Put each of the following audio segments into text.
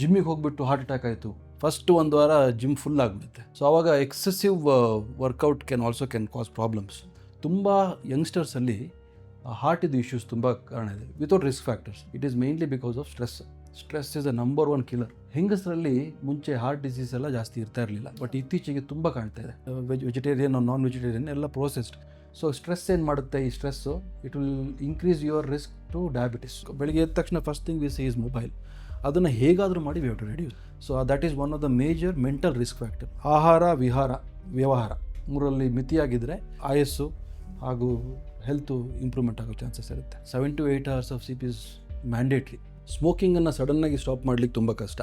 ಜಿಮ್ಮಿಗೆ ಹೋಗ್ಬಿಟ್ಟು heart attack ಆಯಿತು. First ಒಂದು ವಾರ ಜಿಮ್ ಫುಲ್ ಆಗಿಬಿಡುತ್ತೆ. ಸೊ ಆವಾಗ excessive workout can also can cause problems ತುಂಬ ಯಂಗ್ಸ್ಟರ್ಸಲ್ಲಿ ಹಾರ್ಟಿದು ಇಶ್ಯೂಸ್ ತುಂಬ ಕಾರಣ ಇದೆ. Without risk factors it is mainly because of stress stress is a number one killer ಹೆಂಗಸರಲ್ಲಿ ಮುಂಚೆ ಹಾರ್ಟ್ ಡಿಸೀಸ್ ಎಲ್ಲ ಜಾಸ್ತಿ ಇರ್ತಾ ಇರಲಿಲ್ಲ. ಬಟ್ ಇತ್ತೀಚೆಗೆ ತುಂಬ ಕಾಣ್ತಾ ಇದೆ. ವೆಜ್ ವೆಜಿಟೇರಿಯನ್ ನಾನ್ ವೆಜಿಟೇರಿಯನ್ ಎಲ್ಲ ಪ್ರೋಸೆಸ್ಡ್ ಸೊ ಸ್ಟ್ರೆಸ್ ಏನು ಮಾಡುತ್ತೆ ಈ stress it will increase your risk to diabetes ಬೆಳಿಗ್ಗೆ ಎದ್ದ ತಕ್ಷಣ first thing we see is mobile ಅದನ್ನು ಹೇಗಾದರೂ ಮಾಡಿ we have to reduce so that is one of the major mental risk factor ಆಹಾರ, ವಿಹಾರ, ವ್ಯವಹಾರ ಮೂರಲ್ಲಿ ಮಿತಿಯಾಗಿದ್ದರೆ ಆಯಸ್ಸು ಹಾಗೂ ಹೆಲ್ತು ಇಂಪ್ರೂವ್ಮೆಂಟ್ ಆಗೋ ಚಾನ್ಸಸ್ ಇರುತ್ತೆ. Seven to eight hours of sleep is mandatory ಸ್ಮೋಕಿಂಗನ್ನು ಸಡನ್ನಾಗಿ ಸ್ಟಾಪ್ ಮಾಡ್ಲಿಕ್ಕೆ ತುಂಬ ಕಷ್ಟ.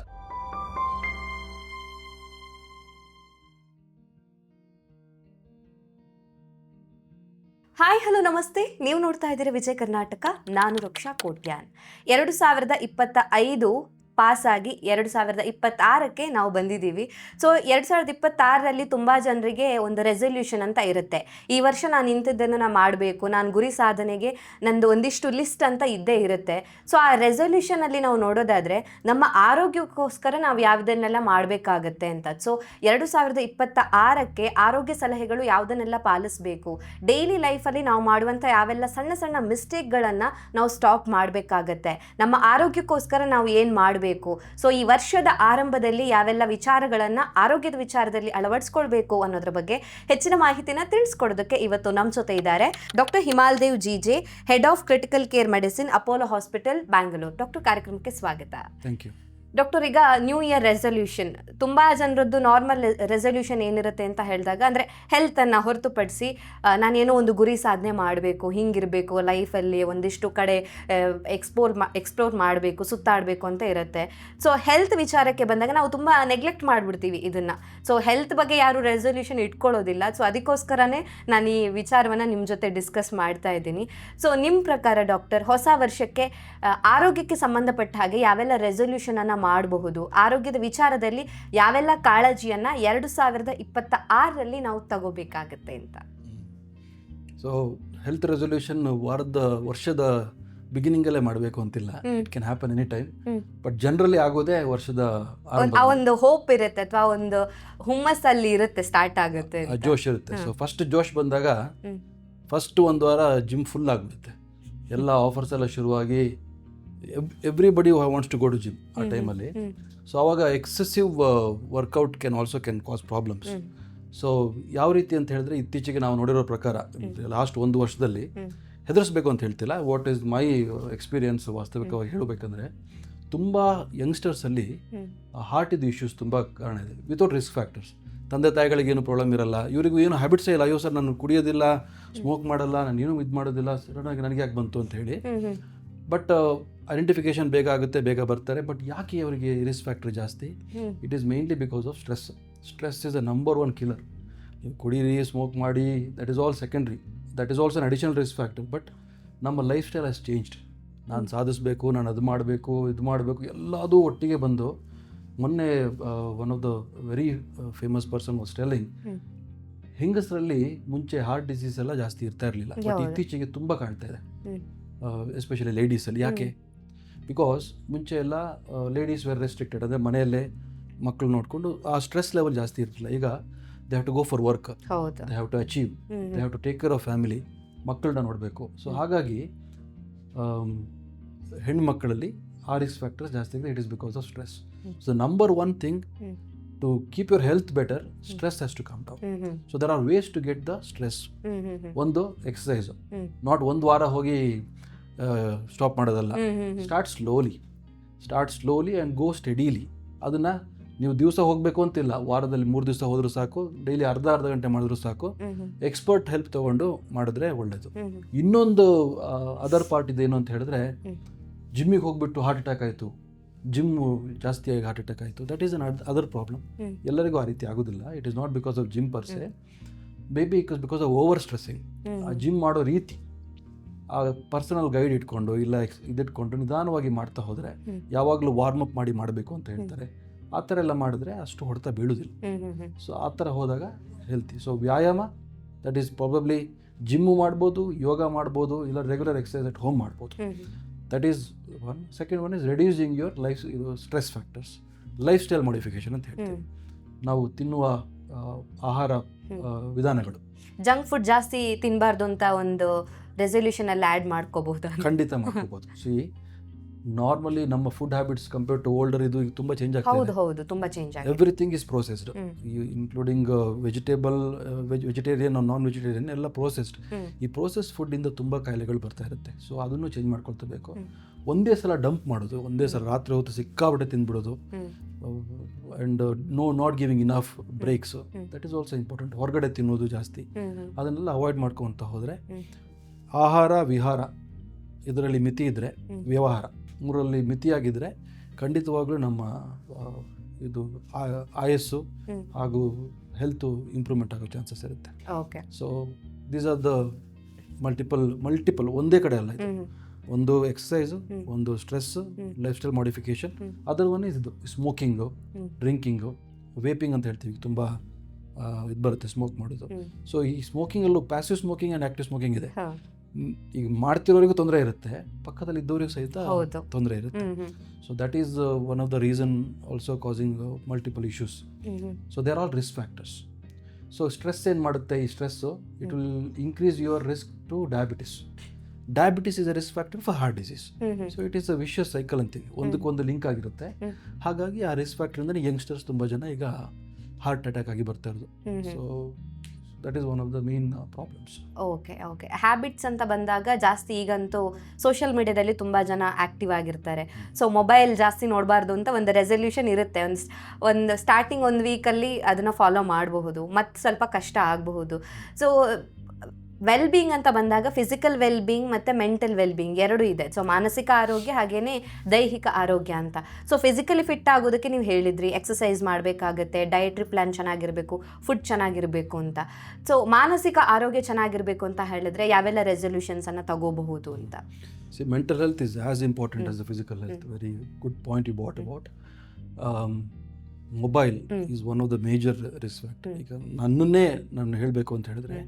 ಹಾಯ್ ಹಲೋ ನಮಸ್ತೆ. ನೀವು ನೋಡ್ತಾ ಇದ್ದೀರಿ ವಿಜಯ ಕರ್ನಾಟಕ. ನಾನು ರಕ್ಷಾ ಕೋಟ್ಯಾನ್. ಎರಡು ಸಾವಿರದ ಇಪ್ಪತ್ತ ಐದು ಪಾಸಾಗಿ ಎರಡು ಸಾವಿರದ ಇಪ್ಪತ್ತಾರಕ್ಕೆ ನಾವು ಬಂದಿದ್ದೀವಿ. ಸೊ ಎರಡು ಸಾವಿರದ ಇಪ್ಪತ್ತಾರರಲ್ಲಿ ತುಂಬ ಜನರಿಗೆ ಒಂದು ರೆಸೊಲ್ಯೂಷನ್ ಅಂತ ಇರುತ್ತೆ. ಈ ವರ್ಷ ನಾನು ಇಂಥದ್ದನ್ನು ನಾನು ಮಾಡಬೇಕು, ನಾನು ಗುರಿ ಸಾಧನೆಗೆ ನಂದು ಒಂದಿಷ್ಟು ಲಿಸ್ಟ್ ಅಂತ ಇದ್ದೇ ಇರುತ್ತೆ. ಸೊ ಆ ರೆಸೊಲ್ಯೂಷನಲ್ಲಿ ನಾವು ನೋಡೋದಾದರೆ ನಮ್ಮ ಆರೋಗ್ಯಕ್ಕೋಸ್ಕರ ನಾವು ಯಾವುದನ್ನೆಲ್ಲ ಮಾಡಬೇಕಾಗತ್ತೆ ಅಂತ. ಸೊ ಎರಡು ಸಾವಿರದ ಇಪ್ಪತ್ತ ಆರಕ್ಕೆ ಆರೋಗ್ಯ ಸಲಹೆಗಳು ಯಾವುದನ್ನೆಲ್ಲ ಪಾಲಿಸಬೇಕು? ಡೈಲಿ ಲೈಫಲ್ಲಿ ನಾವು ಮಾಡುವಂಥ ಯಾವೆಲ್ಲ ಸಣ್ಣ ಸಣ್ಣ ಮಿಸ್ಟೇಕ್ಗಳನ್ನು ನಾವು ಸ್ಟಾಪ್ ಮಾಡಬೇಕಾಗತ್ತೆ? ನಮ್ಮ ಆರೋಗ್ಯಕ್ಕೋಸ್ಕರ ನಾವು ಏನು ಮಾಡಬೇಕು? ಸೊ ಈ ವರ್ಷದ ಆರಂಭದಲ್ಲಿ ಯಾವೆಲ್ಲ ವಿಚಾರಗಳನ್ನು ಆರೋಗ್ಯದ ವಿಚಾರದಲ್ಲಿ ಅಳವಡಿಸ್ಕೊಳ್ಬೇಕು ಅನ್ನೋದ್ರ ಬಗ್ಗೆ ಹೆಚ್ಚಿನ ಮಾಹಿತಿನ ತಿಳಿಸ್ಕೊಡೋದಕ್ಕೆ ಇವತ್ತು ನಮ್ಮ ಜೊತೆ ಇದ್ದಾರೆ doctor Himaldev G J head of critical care medicine Apollo hospital Bangalore doctor ಕಾರ್ಯಕ್ರಮಕ್ಕೆ ಸ್ವಾಗತ. ಥ್ಯಾಂಕ್ ಯು ಡಾಕ್ಟರ್ ಈಗ ನ್ಯೂ ಇಯರ್ ರೆಸೊಲ್ಯೂಷನ್ ತುಂಬ ಜನರದ್ದು ನಾರ್ಮಲ್ ರೆಸೊಲ್ಯೂಷನ್ ಏನಿರುತ್ತೆ ಅಂತ ಹೇಳಿದಾಗ, ಅಂದರೆ ಹೆಲ್ತನ್ನು ಹೊರತುಪಡಿಸಿ ನಾನೇನೋ ಒಂದು ಗುರಿ ಸಾಧನೆ ಮಾಡಬೇಕು, ಹಿಂಗಿರಬೇಕು ಲೈಫಲ್ಲಿ ಒಂದಿಷ್ಟು ಕಡೆ ಎಕ್ಸ್ಪೋರ್ ಮಾ ಎಕ್ಸ್ಪ್ಲೋರ್ ಮಾಡಬೇಕು, ಸುತ್ತಾಡಬೇಕು ಅಂತ ಇರುತ್ತೆ. ಸೊ ಹೆಲ್ತ್ ವಿಚಾರಕ್ಕೆ ಬಂದಾಗ ನಾವು ತುಂಬ ನೆಗ್ಲೆಕ್ಟ್ ಮಾಡಿಬಿಡ್ತೀವಿ ಇದನ್ನು. ಸೊ ಹೆಲ್ತ್ ಬಗ್ಗೆ ಯಾರು ರೆಸೊಲ್ಯೂಷನ್ ಇಟ್ಕೊಳ್ಳೋದಿಲ್ಲ. ಸೊ ಅದಕ್ಕೋಸ್ಕರನೇ ನಾನು ಈ ವಿಚಾರವನ್ನು ನಿಮ್ಮ ಜೊತೆ ಡಿಸ್ಕಸ್ ಮಾಡ್ತಾ ಇದ್ದೀನಿ. ಸೊ ನಿಮ್ಮ ಪ್ರಕಾರ ಡಾಕ್ಟರ್ ಹೊಸ ವರ್ಷಕ್ಕೆ ಆರೋಗ್ಯಕ್ಕೆ ಸಂಬಂಧಪಟ್ಟ ಹಾಗೆ ಯಾವೆಲ್ಲ ರೆಸೊಲ್ಯೂಷನನ್ನು ಮಾಡಬಹುದು. ಆರೋಗ್ಯದ ವಿಚಾರದಲ್ಲಿ ಯಾವೆಲ್ಲ ಕಾಳಜಿಯನ್ನು ಎರಡು ಸಾವಿರದ ಇಪ್ಪತ್ತ ಆರರಲ್ಲಿ ನಾವು ತಗೋಬೇಕಾಗತ್ತೆ ಅಂತ. ಸೊ ಹೆಲ್ತ್ ರೆಸೊಲ್ಯೂಷನ್ ವಾರದ ವರ್ಷದ ಬಿಗಿನಿಂಗಲ್ಲೇ ಮಾಡಬೇಕು ಅಂತಿಲ್ಲ. It can happen any time. But generally ಆಗೋದೇ ವರ್ಷದ ಆ ಒಂದು ಹೋಪ್ ಇರುತ್ತೆ ಅಥವಾ ಒಂದು ಹುಮ್ಮಸ್ ಅಲ್ಲಿ ಇರುತ್ತೆ ಸ್ಟಾರ್ಟ್ ಆಗುತ್ತೆ. ಜೋಶ್ ಇರುತ್ತೆ. ಸೊ ಫಸ್ಟ್ ಜೋಶ್ ಬಂದಾಗ ಫಸ್ಟ್ ಒಂದು ವಾರ ಜಿಮ್ ಫುಲ್ ಆಗಿಬಿಡುತ್ತೆ. ಎಲ್ಲ ಆಫರ್ಸ್ ಎಲ್ಲ ಶುರುವಾಗಿ everybody wants to go to gym ಆ ಟೈಮಲ್ಲಿ ಸೊ ಅವಾಗ excessive workout can also can cause problems so ಯಾವ ರೀತಿ ಅಂತ ಹೇಳಿದ್ರೆ ಇತ್ತೀಚೆಗೆ ನಾವು ನೋಡಿರೋ ಪ್ರಕಾರ ಲಾಸ್ಟ್ ಒಂದು ವರ್ಷದಲ್ಲಿ. ಹೆದರಿಸ್ಬೇಕು ಅಂತ ಹೇಳ್ತಿಲ್ಲ. ವಾಟ್ ಈಸ್ ಮೈ ಎಕ್ಸ್ಪೀರಿಯನ್ಸ್ ವಾಸ್ತವಿಕವಾಗಿ ಹೇಳಬೇಕಂದ್ರೆ ತುಂಬ ಯಂಗ್ಸ್ಟರ್ಸಲ್ಲಿ ಹಾರ್ಟ್ ಹಾರ್ಟಿದು ಇಶ್ಯೂಸ್ ತುಂಬ ಕಾರಣ ಇದೆ. ವಿತೌಟ್ ರಿಸ್ಕ್ ಫ್ಯಾಕ್ಟರ್ಸ್ ತಂದೆ ತಾಯಿಗಳಿಗೇನು ಪ್ರಾಬ್ಲಮ್ ಇರಲ್ಲ. ಇವರಿಗೂ ಏನು ಹ್ಯಾಬಿಟ್ಸೇ ಇಲ್ಲ. ಅಯ್ಯೋ ಸರ್ ನಾನು ಕುಡಿಯೋದಿಲ್ಲ ಸ್ಮೋಕ್ ಮಾಡಲ್ಲ ನಾನು ಏನೂ ಇದು ಮಾಡೋದಿಲ್ಲ. ಸಡನ್ನಾಗಿ ನನಗೆ ಯಾಕೆ ಬಂತು ಅಂತ ಹೇಳಿ. ಬಟ್ ಐಡೆಂಟಿಫಿಕೇಶನ್ ಬೇಗ ಆಗುತ್ತೆ ಬೇಗ ಬರ್ತಾರೆ ಬಟ್ ಯಾಕೆ ಅವರಿಗೆ ರಿಸ್ಕ್ ಫ್ಯಾಕ್ಟರ್ ಜಾಸ್ತಿ? It is mainly because of stress stress is a number one killer ನೀವು ಕುಡೀರಿ ಸ್ಮೋಕ್ ಮಾಡಿ that is all secondary that is also an additional risk factor but ನಮ್ಮ ಲೈಫ್ ಸ್ಟೈಲ್ ಆಸ್ ಚೇಂಜ್ಡ್ ನಾನು ಸಾಧಿಸಬೇಕು ನಾನು ಅದು ಮಾಡಬೇಕು ಇದು ಮಾಡಬೇಕು ಎಲ್ಲದೂ ಒಟ್ಟಿಗೆ ಬಂದು ಮೊನ್ನೆ one of the very famous person was telling ಹೆಂಗಸರಲ್ಲಿ ಮುಂಚೆ ಹಾರ್ಟ್ ಡಿಸೀಸ್ ಎಲ್ಲ ಜಾಸ್ತಿ ಇರ್ತಾ ಇರಲಿಲ್ಲ ಬಟ್? ಇತ್ತೀಚೆಗೆ ತುಂಬ ಕಾಣ್ತಾ ಇದೆ. ಎಸ್ಪೆಷಲಿ ಲೇಡೀಸಲ್ಲಿ ಯಾಕೆ? ಬಿಕಾಸ್ ಮುಂಚೆ ಎಲ್ಲ ಲೇಡೀಸ್ ವೆರ್ ರೆಸ್ಟ್ರಿಕ್ಟೆಡ್ ಅಂದರೆ ಮನೆಯಲ್ಲೇ ಮಕ್ಕಳು ನೋಡಿಕೊಂಡು ಆ ಸ್ಟ್ರೆಸ್ ಲೆವೆಲ್ ಜಾಸ್ತಿ ಇರ್ತಿಲ್ಲ. ಈಗ they have to go for work they have to achieve they have to take care of family ಮಕ್ಕಳನ್ನ ನೋಡಬೇಕು. ಸೊ ಹಾಗಾಗಿ ಹೆಣ್ಣು ಹೆಣ್ಮಕ್ಕಳಲ್ಲಿ ಆ ರಿಸ್ಕ್ ಫ್ಯಾಕ್ಟರ್ಸ್ ಜಾಸ್ತಿ ಇದೆ it is because of stress. So number one thing. To keep your health better stress has to come down so there are ways to get the stress. ಒಂದು exercise not ಒಂದು ವಾರ ಹೋಗಿ stop ಮಾಡೋದಲ್ಲ. Start slowly start slowly and go steadily ಅದನ್ನು ನೀವು ದಿವಸ ಹೋಗಬೇಕು ಅಂತಿಲ್ಲ. ವಾರದಲ್ಲಿ ಮೂರು ದಿವಸ ಹೋದರೂ ಸಾಕು ಡೈಲಿ ಅರ್ಧ ಅರ್ಧ ಗಂಟೆ ಮಾಡಿದ್ರು ಸಾಕು. ಎಕ್ಸ್ಪರ್ಟ್ ಹೆಲ್ಪ್ ತೊಗೊಂಡು ಮಾಡಿದ್ರೆ ಹ್ಮ್. ಇನ್ನೊಂದು ಅದರ್ ಪಾರ್ಟ್ ಇದೇನು ಅಂತ ಹೇಳಿದ್ರೆ. ಜಿಮ್ಮಿಗೆ ಹೋಗ್ಬಿಟ್ಟು ಹಾರ್ಟ್ ಅಟ್ಯಾಕ್ ಆಯಿತು. ಜಿಮ್ ಜಾಸ್ತಿಯಾಗಿ ಹಾರ್ಟ್ ಅಟ್ಯಾಕ್ ಆಯಿತು. That is another problem ಎಲ್ಲರಿಗೂ ಆ ರೀತಿ ಆಗೋದಿಲ್ಲ. It is not because of gym per se maybe is because of over stressing ಆ ಜಿಮ್ ಮಾಡೋ ರೀತಿ ಆ ಪರ್ಸನಲ್ ಗೈಡ್ ಇಟ್ಕೊಂಡು ಇಲ್ಲ ಎಕ್ಸ್ ಇದಿಟ್ಕೊಂಡು ನಿಧಾನವಾಗಿ ಮಾಡ್ತಾ ಹೋದರೆ ಯಾವಾಗಲೂ ವಾರ್ಮ್ ಅಪ್ ಮಾಡಿ ಮಾಡಬೇಕು ಅಂತ ಹೇಳ್ತಾರೆ. ಆ ಥರ ಎಲ್ಲ ಮಾಡಿದ್ರೆ ಅಷ್ಟು ಹೊಡೆತ ಬೀಳೋದಿಲ್ಲ. ಸೊ ಆ ಥರ ಹೋದಾಗ ಹೆಲ್ತಿ ಸೊ ವ್ಯಾಯಾಮ ದಟ್ ಈಸ್ ಪ್ರಾಬಬ್ಲಿ ಜಿಮ್ಮು ಮಾಡ್ಬೋದು ಯೋಗ ಮಾಡ್ಬೋದು ಇಲ್ಲ ರೆಗ್ಯುಲರ್ ಎಕ್ಸಸೈಸ್ ಅಟ್ ಹೋಮ್ ಮಾಡ್ಬೋದು. That is one second one is reducing your life ಇದು stress factors lifestyle modification ಅಂತ ಹೇಳ್ತೀವಿ. ನಾವು ತಿನ್ನುವ ಆಹಾರ ವಿಧಾನಗಳು. ಜಂಕ್ ಫುಡ್ ಜಾಸ್ತಿ ತಿನ್ನಬಾರ್ದು ಅಂತ ಒಂದು ರೆಸೊಲ್ಯೂಷನ್ ಅಲ್ಲಿ ಆ್ಯಡ್ ಮಾಡ್ಕೋಬಹುದು ಖಂಡಿತ ಮಾಡ್ಕೋಬಹುದು. ಸಿ ನಾರ್ಮಲಿ ನಮ್ಮ food habits compare to older ಇದು ಈಗ ತುಂಬ ಚೇಂಜ್ ಹೌದು ಆಗ್ತದೆ ಹೌದು ತುಂಬಾ ಚೇಂಜ್ ಆಗಿದೆ. Everything is processed hmm. Including vegetable veg vegetarian non vegetarian ಎಲ್ಲ ಪ್ರೋಸೆಸ್ಡ್ ಹ್ಮ್. ಈ ಪ್ರೋಸೆಸ್ ಫುಡ್ಡಿಂದ ತುಂಬ ಕಾಯಿಲೆಗಳು ಬರ್ತಾ ಇರುತ್ತೆ. ಸೊ ಅದನ್ನು ಚೇಂಜ್ ಮಾಡ್ಕೊಳ್ತಬೇಕು ಹ್ಮ್. ಒಂದೇ ಸಲ ಡಂಪ್ ಮಾಡೋದು ಒಂದೇ ಸಲ ರಾತ್ರಿ ಹೊತ್ತು ಸಿಕ್ಕಾಬಿಟ್ಟೆ ತಿಂದ್ಬಿಡೋದು and and no not giving enough breaks hmm. That is also important ಹೊರಗಡೆ ತಿನ್ನೋದು ಜಾಸ್ತಿ. ಹ್ಮ್ ಹ್ಮ್. ಅದನ್ನೆಲ್ಲ ಅವಾಯ್ಡ್ ಮಾಡ್ಕೊತ ಹೋದರೆ ಹ್ಮ್. ಆಹಾರ ವಿಹಾರ ಇದರಲ್ಲಿ ಮಿತಿ ಇದ್ದರೆ ಹ್ಮ್. ವ್ಯವಹಾರ. ಮೂರಲ್ಲಿ ಮಿತಿಯಾಗಿದ್ದರೆ ಖಂಡಿತವಾಗ್ಲೂ ನಮ್ಮ ಇದು ಆಯಸ್ಸು ಹಾಗೂ ಹೆಲ್ತು ಇಂಪ್ರೂವ್ಮೆಂಟ್ ಆಗೋ ಚಾನ್ಸಸ್ ಇರುತ್ತೆ. Okay. So these are the multiple multiple ಒಂದೇ ಕಡೆ ಅಲ್ಲ ಇದು. ಒಂದು ಎಕ್ಸಸೈಸು ಒಂದು ಸ್ಟ್ರೆಸ್ ಲೈಫ್ ಸ್ಟೈಲ್ ಮಾಡಿಫಿಕೇಶನ್ ಅದರ ಒನ್ ಇದು ಸ್ಮೋಕಿಂಗು. ಡ್ರಿಂಕಿಂಗು ವೇಪಿಂಗ್ ಅಂತ ಹೇಳ್ತೀವಿ. ತುಂಬ ಇದು ಬರುತ್ತೆ ಸ್ಮೋಕ್ ಮಾಡೋದು. ಸೊ ಈ ಸ್ಮೋಕಿಂಗಲ್ಲೂ passive smoking and active smoking ಇದೆ. ಈಗ ಮಾಡ್ತಿರೋರಿಗೂ ತೊಂದರೆ ಇರುತ್ತೆ ಪಕ್ಕದಲ್ಲಿ ಇದ್ದವರಿಗೂ ಸಹಿತ. ತೊಂದರೆ ಇರುತ್ತೆ. So that is one of the reason also causing multiple issues so they are all risk factors so stress ಏನು ಮಾಡುತ್ತೆ ಈ stress it will increase your risk to diabetes diabetes is a risk factor for heart disease so it is a vicious cycle ಅಂತೀವಿ. ಒಂದಕ್ಕೊಂದು link ಆಗಿರುತ್ತೆ. ಹಾಗಾಗಿ ಆ risk ಫ್ಯಾಕ್ಟ್ರಿಂದ youngsters ತುಂಬ ಜನ ಈಗ ಹಾರ್ಟ್ ಅಟ್ಯಾಕ್ ಆಗಿ ಬರ್ತಾ ಇರೋದು. So that is one of the main problems okay okay habits ಅಂತ ಬಂದಾಗ ಜಾಸ್ತಿ ಈಗಂತೂ ಸೋಷಿಯಲ್ ಮೀಡಿಯಾದಲ್ಲಿ ತುಂಬ ಜನ ಆ್ಯಕ್ಟಿವ್ ಆಗಿರ್ತಾರೆ. ಸೊ ಮೊಬೈಲ್ ಜಾಸ್ತಿ ನೋಡಬಾರ್ದು ಅಂತ ಒಂದು ರೆಸೊಲ್ಯೂಷನ್ ಇರುತ್ತೆ. ಒಂದು ಒಂದು ಸ್ಟಾರ್ಟಿಂಗ್ ಒಂದು ವೀಕಲ್ಲಿ ಅದನ್ನು ಫಾಲೋ ಮಾಡಬಹುದು. ಮತ್ತು ಸ್ವಲ್ಪ ಕಷ್ಟ ಆಗಬಹುದು. ಸೊ ವೆಲ್ ಬೀಯಿಂಗ್ ಅಂತ ಬಂದಾಗ ಫಿಸಿಕಲ್ ವೆಲ್ ಬೀಯಿಂಗ್ ಮತ್ತು ಮೆಂಟಲ್ ವೆಲ್ ಬೀಯಿಂಗ್ ಎರಡೂ ಇದೆ. ಸೊ ಮಾನಸಿಕ ಆರೋಗ್ಯ ಹಾಗೇನೇ ದೈಹಿಕ ಆರೋಗ್ಯ ಅಂತ. ಸೊ ಫಿಸಿಕಲಿ ಫಿಟ್ ಆಗೋದಕ್ಕೆ ನೀವು ಹೇಳಿದ್ರಿ ಎಕ್ಸಸೈಸ್ ಮಾಡಬೇಕಾಗತ್ತೆ ಡಯಟ್ರಿ ಪ್ಲ್ಯಾನ್ ಚೆನ್ನಾಗಿರಬೇಕು ಫುಡ್ ಚೆನ್ನಾಗಿರಬೇಕು ಅಂತ. ಸೊ ಮಾನಸಿಕ ಆರೋಗ್ಯ ಚೆನ್ನಾಗಿರಬೇಕು ಅಂತ ಹೇಳಿದ್ರೆ ಯಾವೆಲ್ಲ ರೆಸೊಲ್ಯೂಷನ್ಸನ್ನು ತಗೋಬಹುದು ಅಂತ? See mental health is as important as the physical health very good point you bought about mobile. Is one of the major respect factor ಈಗ ನನ್ನನ್ನೇ ನಾನು ಹೇಳಬೇಕು ಅಂತ ಹೇಳಿದ್ರೆ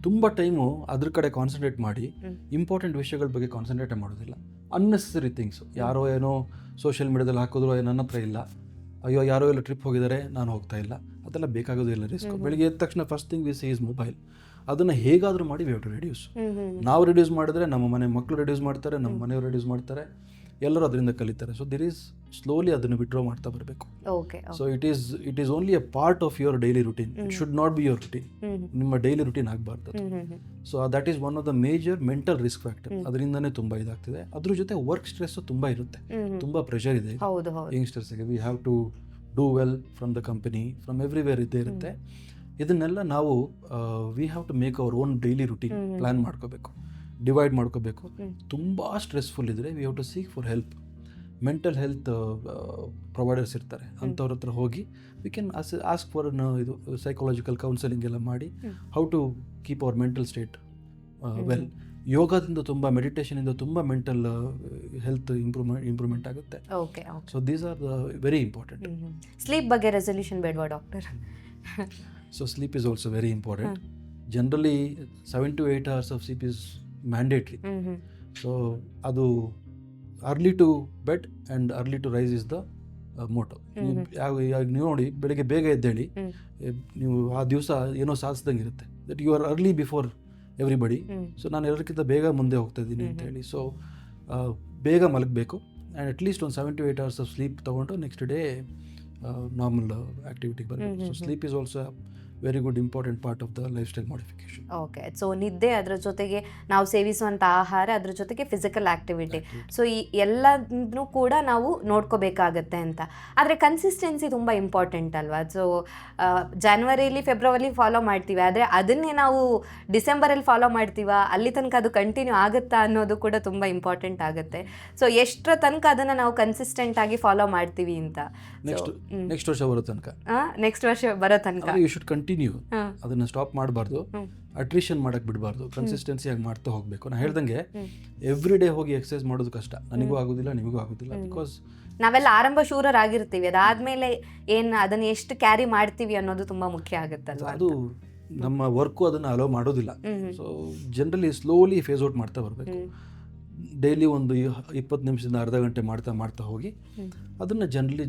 ತುಂಬ ಟೈಮು ಅದ್ರ ಕಡೆ ಕಾನ್ಸಂಟ್ರೇಟ್ ಮಾಡಿ ಇಂಪಾರ್ಟೆಂಟ್ ವಿಷಯಗಳ ಬಗ್ಗೆ ಕಾನ್ಸಂಟ್ರೇಟ್ ಮಾಡೋದಿಲ್ಲ. ಅನ್ನೆಸರಿ ಥಿಂಗ್ಸ್ ಯಾರೋ ಏನೋ ಸೋಷಿಯಲ್ ಮೀಡಿಯಾದಲ್ಲಿ ಹಾಕಿದ್ರು "ಏ, ನನ್ನ ಹತ್ರ ಇಲ್ಲ. ಅಯ್ಯೋ ಯಾರೋ ಎಲ್ಲ ಟ್ರಿಪ್ ಹೋಗಿದ್ದಾರೆ ನಾನು ಹೋಗ್ತಾ ಇಲ್ಲ. ಅದೆಲ್ಲ ಬೇಕಾಗೋದಿಲ್ಲ ರಿಸ್ಕ್ ಬೆಳಿಗ್ಗೆ ಎದ್ದ ತಕ್ಷಣ first thing we see is mobile ಅದನ್ನು ಹೇಗಾದರೂ ಮಾಡಿ ವಿ ಹ್ಯಾವ್ ಟು ರೆಡ್ಯೂಸ್ ನಾವು ರಿಡ್ಯೂಸ್ ಮಾಡಿದ್ರೆ ನಮ್ಮ ಮನೆ ಮಕ್ಕಳು ರಿಡ್ಯೂಸ್ ಮಾಡ್ತಾರೆ ನಮ್ಮ. ಮನೆಯವರು ರಿಡ್ಯೂಸ್ ಮಾಡ್ತಾರೆ. ಎಲ್ಲರೂ ಅದರಿಂದ ಕಲಿತಾರೆ. ಸೊ ದಿರ್ ಈಸ್ ಸ್ಲೋಲಿ ಅದನ್ನು ವಿಡ್ರಾ ಮಾಡ್ತಾ ಬರಬೇಕು. Okay so it is it is only a part of your daily routine it. Should not be your routine ನಿಮ್ಮ ಡೈಲಿ ರುಟೀನ್ ಆಗಬಾರ್ದು so that is one of the major mental risk factor. ಅದರಿಂದನೇ ತುಂಬ ಇದಾಗ್ತಿದೆ. ಅದ್ರ ಜೊತೆ work stress ತುಂಬ ಇರುತ್ತೆ. ತುಂಬ pressure ಇದೆ ಯಂಗ್ಸ್ಟರ್ಸ್ಗೆ we have to do well from the company from everywhere ಇದ್ದೇ ಇರುತ್ತೆ. ಇದನ್ನೆಲ್ಲ ನಾವು we have to make our own daily routine plan plan ಮಾಡ್ಕೋಬೇಕು. ಡಿವೈಡ್ ಮಾಡ್ಕೋಬೇಕು. ತುಂಬ ಸ್ಟ್ರೆಸ್ಫುಲ್ ಇದ್ದರೆ we have to seek for help mental health providers ಇರ್ತಾರೆ. ಅಂಥವ್ರ ಹತ್ರ ಹೋಗಿ we can as ask for ಇದು ಸೈಕಾಲಜಿಕಲ್ ಕೌನ್ಸಲಿಂಗ್ ಎಲ್ಲ ಮಾಡಿ. How to keep our mental state well ಯೋಗದಿಂದ ತುಂಬ ಮೆಡಿಟೇಷನಿಂದ ತುಂಬ ಮೆಂಟಲ್ ಹೆಲ್ತ್ ಇಂಪ್ರೂವ್ಮೆಂಟ್ ಇಂಪ್ರೂವ್ಮೆಂಟ್ ಆಗುತ್ತೆ. Okay okay so these are the very important sleep ಬಗ್ಗೆ ರೆಸೊಲ್ಯೂಷನ್ ಬೇಡವಾ doctor so sleep is also very important generally seven to eight hours of sleep is mandatory so ಅದು early to bed and early to rise is the motto. ಯಾವ ಈಗ ನೀವು ನೋಡಿ ಬೆಳಗ್ಗೆ ಬೇಗ ಎದ್ದೇಳಿ. ಎ- ನೀವು ಆ ದಿವಸ ಏನೋ ಸಾಧಿಸ್ದಂಗೆ ಇರುತ್ತೆ. That you are early before everybody so ನಾನು ಎಲ್ಲರಿಗಿಂತ ಬೇಗ ಮುಂದೆ ಹೋಗ್ತಾ ಇದ್ದೀನಿ ಅಂತ ಹ್ಮ್. ಹೇಳಿ. ಸೊ ಬೇಗ ಮಲಗಬೇಕು ಆ್ಯಂಡ್ ಅಟ್ಲೀಸ್ಟ್ ಒಂದು seven to eight hours of sleep ತೊಗೊಂಡು ನೆಕ್ಸ್ಟ್ ಡೇ ನಾರ್ಮಲ್ ಆ್ಯಕ್ಟಿವಿಟಿಗೆ ಬರಬೇಕು. So sleep is also very good important part of the lifestyle modification okay so ನಿದ್ದೆ ಅದರ ಜೊತೆಗೆ ನಾವು ಸೇವಿಸುವಂಥ ಆಹಾರ ಅದ್ರ ಜೊತೆಗೆ ಫಿಸಿಕಲ್ ಆಕ್ಟಿವಿಟಿ ಸೊ ಈ ಎಲ್ಲದನ್ನು ಕೂಡ ನಾವು ನೋಡ್ಕೋಬೇಕಾಗತ್ತೆ ಅಂತ. ಆದರೆ ಕನ್ಸಿಸ್ಟೆನ್ಸಿ ತುಂಬ ಇಂಪಾರ್ಟೆಂಟ್ ಅಲ್ವಾ? ಸೊ ಜಾನ್ವರಿಲಿ ಫೆಬ್ರವರಿ ಫಾಲೋ ಮಾಡ್ತೀವಿ. ಆದರೆ ಅದನ್ನೇ ನಾವು ಡಿಸೆಂಬರಲ್ಲಿ ಫಾಲೋ ಮಾಡ್ತೀವ? ಅಲ್ಲಿ ತನಕ ಅದು ಕಂಟಿನ್ಯೂ ಆಗುತ್ತಾ ಅನ್ನೋದು ಕೂಡ ತುಂಬ ಇಂಪಾರ್ಟೆಂಟ್ ಆಗುತ್ತೆ. ಸೊ ಎಷ್ಟರ ತನಕ ಅದನ್ನು ನಾವು ಕನ್ಸಿಸ್ಟೆಂಟ್ ಆಗಿ ಫಾಲೋ ಮಾಡ್ತೀವಿ ಅಂತ? ನೆಕ್ಸ್ಟ್ ವರ್ಷ ಬರೋ ತನಕ. ನೆಕ್ಸ್ಟ್ ವರ್ಷ ಬರೋ ತನಕ. ಕಂಟಿನ್ಯೂ ಅದನ್ನ ಸ್ಟಾಪ್ ಮಾಡಬಾರ್ದು. ಅಟ್ರಿಷನ್ ಮಾಡಕ್ ಬಿಡಬಾರ್ದು. ಕನ್ಸಿಸ್ಟೆನ್ಸಿಯಾಗಿ ಮಾಡ್ತಾ ಹೋಗಬೇಕು. ನಾನು ಹೇಳ್ದಂಗೆ. ಎವ್ರಿ ಡೇ ಹೋಗಿ ಎಕ್ಸಸೈಸ್ ಮಾಡೋದು ಕಷ್ಟ. ನನಗೂ ಆಗೋದಿಲ್ಲ ನಿಮಗೂ ಆಗೋದಿಲ್ಲ. ಬಿಕಾಸ್ ನಾವೆಲ್ಲ ಆರಂಭ ಶೂರರಾಗಿರ್ತೀವಿ ಅದಾದ್ಮೇಲೆ ಏನು ಅದನ್ನ ಎಷ್ಟು ಕ್ಯಾರಿ ಮಾಡ್ತೀವಿ ಅನ್ನೋದು ತುಂಬಾ ಮುಖ್ಯ ಆಗುತ್ತೆ ಅದು ನಮ್ಮ ವರ್ಕು ಅದನ್ನ ಅಲೋ ಮಾಡೋದಿಲ್ಲ. So generally slowly phase out ಮಾಡ್ತಾ ಬರಬೇಕು. ಡೈಲಿ ಒಂದು ಇಪ್ಪತ್ತು ನಿಮಿಷದಿಂದ ಅರ್ಧ ಗಂಟೆ ಮಾಡ್ತಾ ಮಾಡ್ತಾ ಹೋಗಿ. ಅದನ್ನು ಜನರಲಿ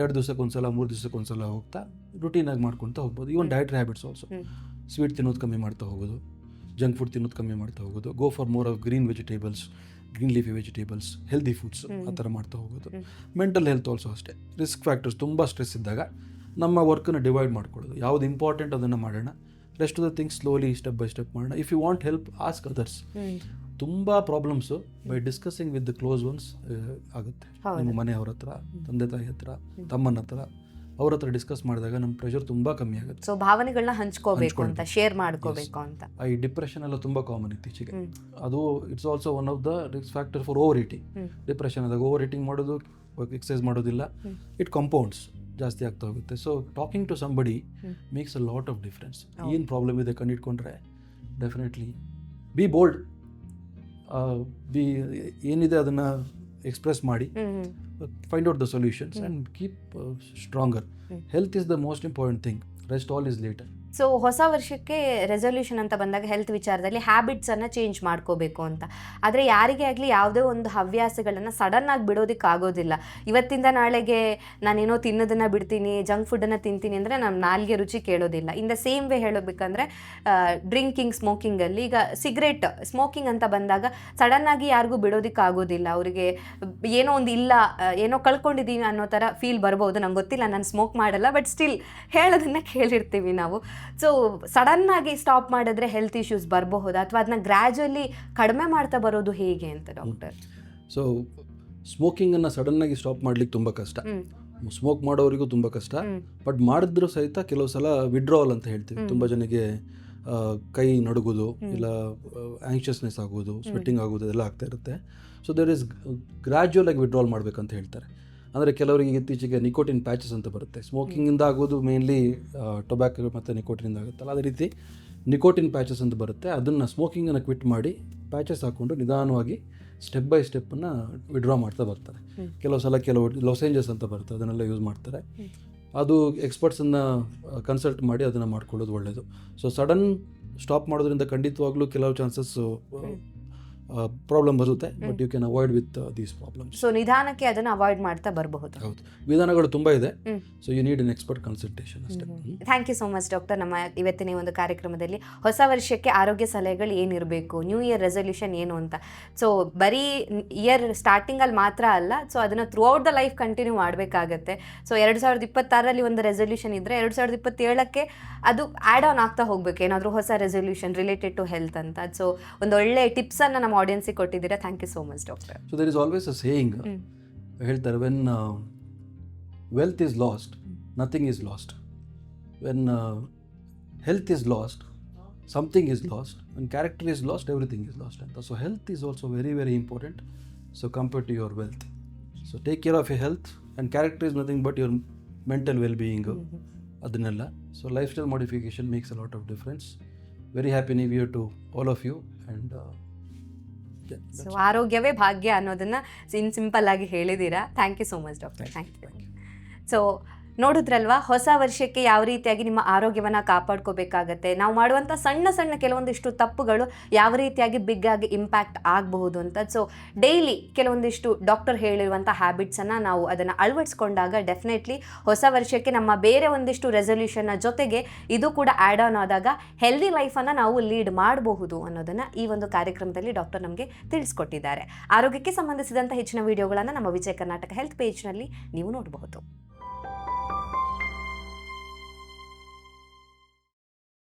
ಎರಡು ದಿವಸಕ್ಕೆ ಒಂದ್ಸಲ ಮೂರು ದಿವ್ಸಕ್ಕೆ ಒಂದ್ಸಲ ಹೋಗ್ತಾ ರುಟೀನಾಗಿ ಮಾಡ್ಕೊತಾ ಹೋಗ್ಬೋದು. Even diet habits also. Sweet ತಿನ್ನೋದು ಕಮ್ಮಿ ಮಾಡ್ತಾ ಹೋಗೋದು. ಜಂಕ್ ಫುಡ್ ತಿನ್ನೋದು ಕಮ್ಮಿ ಮಾಡ್ತಾ ಹೋಗೋದು. Go for more of green vegetables green leafy vegetables healthy foods ಆ ಥರ ಮಾಡ್ತಾ ಹೋಗೋದು. ಮೆಂಟಲ್ ಹೆಲ್ತ್ ಆಲ್ಸೋ ಅಷ್ಟೇ. ರಿಸ್ಕ್ ಫ್ಯಾಕ್ಟರ್ಸ್ ತುಂಬ ಸ್ಟ್ರೆಸ್ ಇದ್ದಾಗ ನಮ್ಮ ವರ್ಕನ್ನು ಡಿವೈಡ್ ಮಾಡ್ಕೊಳ್ಳೋದು. ಯಾವ್ದು ಇಂಪಾರ್ಟೆಂಟ್ ಅದನ್ನು ಮಾಡೋಣ. Rest of the things slowly step by step ಮಾಡೋಣ. If you want help ask others. ತುಂಬ problems by discussing with the close ones ಆಗುತ್ತೆ. ನಿಮ್ಮ ಮನೆಯವ್ರ ಹತ್ರ ತಂದೆ ತಾಯಿ ಹತ್ರ ತಮ್ಮನ ಹತ್ರ ಅವ್ರ ಹತ್ರ ಡಿಸ್ಕಸ್ ಮಾಡಿದಾಗ ನಮ್ಮ ಪ್ರೆಷರ್ ತುಂಬ ಕಮ್ಮಿ ಆಗುತ್ತೆ. ಸೊ ಭಾವನೆಗಳನ್ನ ಹಂಚ್ಕೋಬೇಕು ಅಂತ. ಶೇರ್ ಮಾಡ್ಕೋಬೇಕು ಅಂತ. ಈ ಡಿಪ್ರೆಷನ್ ಎಲ್ಲ ತುಂಬ ಕಾಮನ್ ಇತ್ತೀಚೆಗೆ. ಅದು it's also one of the risk factor for over eating depression ಆದಾಗ ಓವರ್ ಈಟಿಂಗ್ ಮಾಡೋದು ಎಕ್ಸಸೈಸ್ ಮಾಡೋದಿಲ್ಲ. ಇಟ್ ಕಂಪೌಂಡ್ಸ್ ಜಾಸ್ತಿ ಆಗ್ತಾ ಹೋಗುತ್ತೆ. So talking to somebody. Makes a lot of difference. ಏನು ಪ್ರಾಬ್ಲಮ್ ಇದೆ ಕಂಡಿಟ್ಕೊಂಡ್ರೆ ಡೆಫಿನೆಟ್ಲಿ ಬಿ ಬೋಲ್ಡ್ ಬಿ ಏನಿದೆ ಅದನ್ನು ಎಕ್ಸ್ಪ್ರೆಸ್ ಮಾಡಿ. Find out the solutions. And keep stronger health is the most important thing rest all is later so ಹೊಸ ವರ್ಷಕ್ಕೆ resolution ಅಂತ ಬಂದಾಗ ಹೆಲ್ತ್ ವಿಚಾರದಲ್ಲಿ ಹ್ಯಾಬಿಟ್ಸನ್ನು ಚೇಂಜ್ ಮಾಡ್ಕೋಬೇಕು ಅಂತ. ಆದರೆ ಯಾರಿಗೆ ಆಗಲಿ ಯಾವುದೇ ಒಂದು ಹವ್ಯಾಸಗಳನ್ನು ಸಡನ್ನಾಗಿ ಬಿಡೋದಕ್ಕಾಗೋದಿಲ್ಲ ಇವತ್ತಿಂದ ನಾಳೆಗೆ ನಾನೇನೋ ತಿನ್ನೋದನ್ನು ಬಿಡ್ತೀನಿ ಜಂಕ್ ಫುಡ್ಡನ್ನು ತಿಂತೀನಿ ಅಂದರೆ ನಮ್ಮ ನಾಲ್ಗೆ ರುಚಿ ಕೇಳೋದಿಲ್ಲ. ಇನ್ ದ ಸೇಮ್ ವೇ ಹೇಳಬೇಕಂದ್ರೆ ಡ್ರಿಂಕಿಂಗ್ ಸ್ಮೋಕಿಂಗಲ್ಲಿ ಈಗ ಸಿಗರೇಟ್ ಸ್ಮೋಕಿಂಗ್ ಅಂತ ಬಂದಾಗ ಸಡನ್ನಾಗಿ ಯಾರಿಗೂ ಬಿಡೋದಕ್ಕಾಗೋದಿಲ್ಲ ಅವರಿಗೆ ಏನೋ ಒಂದು ಇಲ್ಲ ಏನೋ ಕಳ್ಕೊಂಡಿದ್ದೀವಿ ಅನ್ನೋ ಥರ ಫೀಲ್ ಬರ್ಬೋದು. ನಂಗೆ ಗೊತ್ತಿಲ್ಲ, ನಾನು ಸ್ಮೋಕ್ ಮಾಡಲ್ಲ ಬಟ್ ಸ್ಟಿಲ್ ಹೇಳೋದನ್ನು ಕೇಳಿರ್ತೀವಿ ನಾವು. ಸೊ ಸಡನ್ನಾಗಿ ಸ್ಟಾಪ್ ಮಾಡಿದ್ರೆ ಹೆಲ್ತ್ ಇಶ್ಯೂಸ್ ಬರಬಹುದು ಅಥವಾ ಅದನ್ನ ಗ್ರ್ಯಾಜುವಲಿ ಕಡಿಮೆ ಮಾಡ್ತಾ ಬರೋದು ಹೇಗೆ ಅಂತ ಡಾಕ್ಟರ್ ಸೊ ಸ್ಮೋಕಿಂಗನ್ನು ಸಡನ್ನಾಗಿ ಸ್ಟಾಪ್ ಮಾಡ್ಲಿಕ್ಕೆ ತುಂಬ ಕಷ್ಟ. ಸ್ಮೋಕ್ ಮಾಡೋರಿಗೂ ತುಂಬ ಕಷ್ಟ. ಬಟ್ ಮಾಡಿದ್ರು ಸಹಿತ ಕೆಲವು ಸಲ ವಿಡ್ರಾವಲ್ ಅಂತ ಹೇಳ್ತೀವಿ. ತುಂಬಾ ಜನಕ್ಕೆ ಕೈ ನಡುಗೋದು ಇಲ್ಲ ಆ್ಯಂಕ್ಷಿಯಸ್ನೆಸ್ ಆಗೋದು ಸ್ವೆಟ್ಟಿಂಗ್ ಆಗೋದು ಎಲ್ಲ ಆಗ್ತಾ ಇರುತ್ತೆ. ಸೊ ದೇರ್ ಇಸ್ ಗ್ರ್ಯಾಜುವಲ್ ಆಗಿ ವಿಡ್ರಾಲ್ ಮಾಡಬೇಕಂತ ಹೇಳ್ತಾರೆ. ಅಂದರೆ ಕೆಲವರಿಗೆ ಇತ್ತೀಚೆಗೆ ನಿಕೋಟಿನ್ ಪ್ಯಾಚಸ್ ಅಂತ ಬರುತ್ತೆ. ಸ್ಮೋಕಿಂಗಿಂದ ಆಗೋದು ಮೇನ್ಲಿ ಟೊಬ್ಯಾಕ್ ಮತ್ತು ನಿಕೋಟಿನಿಂದ ಆಗುತ್ತಲ್ಲ ಅದೇ ರೀತಿ ನಿಕೋಟಿನ್ ಪ್ಯಾಚಸ್ ಅಂತ ಬರುತ್ತೆ. ಅದನ್ನು ಸ್ಮೋಕಿಂಗನ್ನು ಕ್ವಿಟ್ ಮಾಡಿ ಪ್ಯಾಚಸ್ ಹಾಕ್ಕೊಂಡು ನಿಧಾನವಾಗಿ ಸ್ಟೆಪ್ ಬೈ ಸ್ಟೆಪ್ಪನ್ನು ವಿಡ್ರಾ ಮಾಡ್ತಾ ಬರ್ತಾರೆ. ಕೆಲವು ಸಲ ಕೆಲವು ಲೊಸೇಂಜಸ್ ಅಂತ ಬರುತ್ತೆ ಅದನ್ನೆಲ್ಲ ಯೂಸ್ ಮಾಡ್ತಾರೆ. ಅದು ಎಕ್ಸ್ಪರ್ಟ್ಸನ್ನು ಕನ್ಸಲ್ಟ್ ಮಾಡಿ ಅದನ್ನು ಮಾಡ್ಕೊಳ್ಳೋದು ಒಳ್ಳೆಯದು ಸೊ ಸಡನ್ ಸ್ಟಾಪ್ ಮಾಡೋದ್ರಿಂದ ಖಂಡಿತವಾಗ್ಲೂ ಕೆಲವು ಚಾನ್ಸಸ್ಸು ಪ್ರಾಬ್ಲಮ್ ಬರುತ್ತೆ but you can avoid with these problem so ನಿಧಾನಕ್ಕೆ ಅದನ್ನ ಅವಾಯ್ಡ್ ಮಾಡ್ತಾ ಬರಬಹುದು. ಹೌದು. ವಿಧಾನಗಳು ತುಂಬ ಇದೆ. So you need an expert consultation ಅಷ್ಟೇ. Thank you so much doctor ನಮ್ಮ ಇವತ್ತಿನ ಈ ಒಂದು ಕಾರ್ಯಕ್ರಮದಲ್ಲಿ ಹೊಸ ವರ್ಷಕ್ಕೆ ಆರೋಗ್ಯ ಸಲಹೆಗಳು ಏನಿರಬೇಕು ನ್ಯೂ ಇಯರ್ ರೆಸೊಲ್ಯೂಷನ್ ಏನು ಅಂತ. ಸೊ ಬರೀ ಇಯರ್ ಸ್ಟಾರ್ಟಿಂಗಲ್ಲಿ ಮಾತ್ರ ಅಲ್ಲ ಸೊ ಅದನ್ನು throughout the life continue ಮಾಡಬೇಕಾಗತ್ತೆ. ಸೊ ಎರಡು ಸಾವಿರದ ಇಪ್ಪತ್ತಾರರಲ್ಲಿ ಒಂದು ರೆಸೊಲ್ಯೂಷನ್ ಇದ್ದರೆ ಎರಡು ಸಾವಿರದ ಇಪ್ಪತ್ತೇಳಕ್ಕೆ ಅದು ಆ್ಯಡ್ ಆನ್ ಆಗ್ತಾ ಹೋಗ್ಬೇಕು ಏನಾದರೂ ಹೊಸ ರೆಸೊಲ್ಯೂಷನ್ ರಿಲೇಟೆಡ್ ಟು ಹೆಲ್ತ್ ಅಂತ. ಸೊ ಒಂದು ಒಳ್ಳೆ ಟಿಪ್ಸನ್ನು ನಮ್ಮ ಆಡಿಯನ್ಸಿಗೆ ಕೊಟ್ಟಿದ್ದೀರಾ? Thank you so much doctor so there is always a saying ಹೇಳ್ತಾರೆ when wealth is lost nothing is lost when health is lost something is lost when character is lost everything is lost ಅಂತ so health is also very very important so compare to your wealth so take care of your health and character is nothing but your mental well being ಅದನ್ನೆಲ್ಲ. So lifestyle modification makes a lot of difference very happy new year to all of you and so ಆರೋಗ್ಯವೇ ಭಾಗ್ಯ ಅನ್ನೋದನ್ನು in simple ಆಗಿ ಹೇಳಿದ್ದೀರಾ? Thank you so much doctor thank you so ನೋಡಿದ್ರಲ್ವಾ, ಹೊಸ ವರ್ಷಕ್ಕೆ ಯಾವ ರೀತಿಯಾಗಿ ನಿಮ್ಮ ಆರೋಗ್ಯವನ್ನು ಕಾಪಾಡ್ಕೋಬೇಕಾಗತ್ತೆ? ನಾವು ಮಾಡುವಂಥ ಸಣ್ಣ ಸಣ್ಣ ಕೆಲವೊಂದಿಷ್ಟು ತಪ್ಪುಗಳು ಯಾವ ರೀತಿಯಾಗಿ ಬಿಗ್ ಆಗಿ ಇಂಪ್ಯಾಕ್ಟ್ ಆಗಬಹುದು ಅಂತ. ಸೊ ಡೈಲಿ ಕೆಲವೊಂದಿಷ್ಟು ಡಾಕ್ಟರ್ ಹೇಳಿರುವಂಥ ಹ್ಯಾಬಿಟ್ಸನ್ನು ನಾವು ಅದನ್ನು ಅಳವಡಿಸ್ಕೊಂಡಾಗ ಡೆಫಿನೆಟ್ಲಿ ಹೊಸ ವರ್ಷಕ್ಕೆ ನಮ್ಮ ಬೇರೆ ಒಂದಿಷ್ಟು ರೆಸೊಲ್ಯೂಷನ್ನ ಜೊತೆಗೆ ಇದು ಕೂಡ ಆ್ಯಡ್ ಆನ್ ಆದಾಗ ಹೆಲ್ದಿ ಲೈಫನ್ನು ನಾವು ಲೀಡ್ ಮಾಡಬಹುದು ಅನ್ನೋದನ್ನು ಈ ಒಂದು ಕಾರ್ಯಕ್ರಮದಲ್ಲಿ ಡಾಕ್ಟರ್ ನಮಗೆ ತಿಳಿಸ್ಕೊಟ್ಟಿದ್ದಾರೆ. ಆರೋಗ್ಯಕ್ಕೆ ಸಂಬಂಧಿಸಿದಂಥ ಹೆಚ್ಚಿನ ವಿಡಿಯೋಗಳನ್ನು ನಮ್ಮ ವಿಜಯ ಕರ್ನಾಟಕ ಹೆಲ್ತ್ ಪೇಜ್ನಲ್ಲಿ ನೀವು ನೋಡಬಹುದು.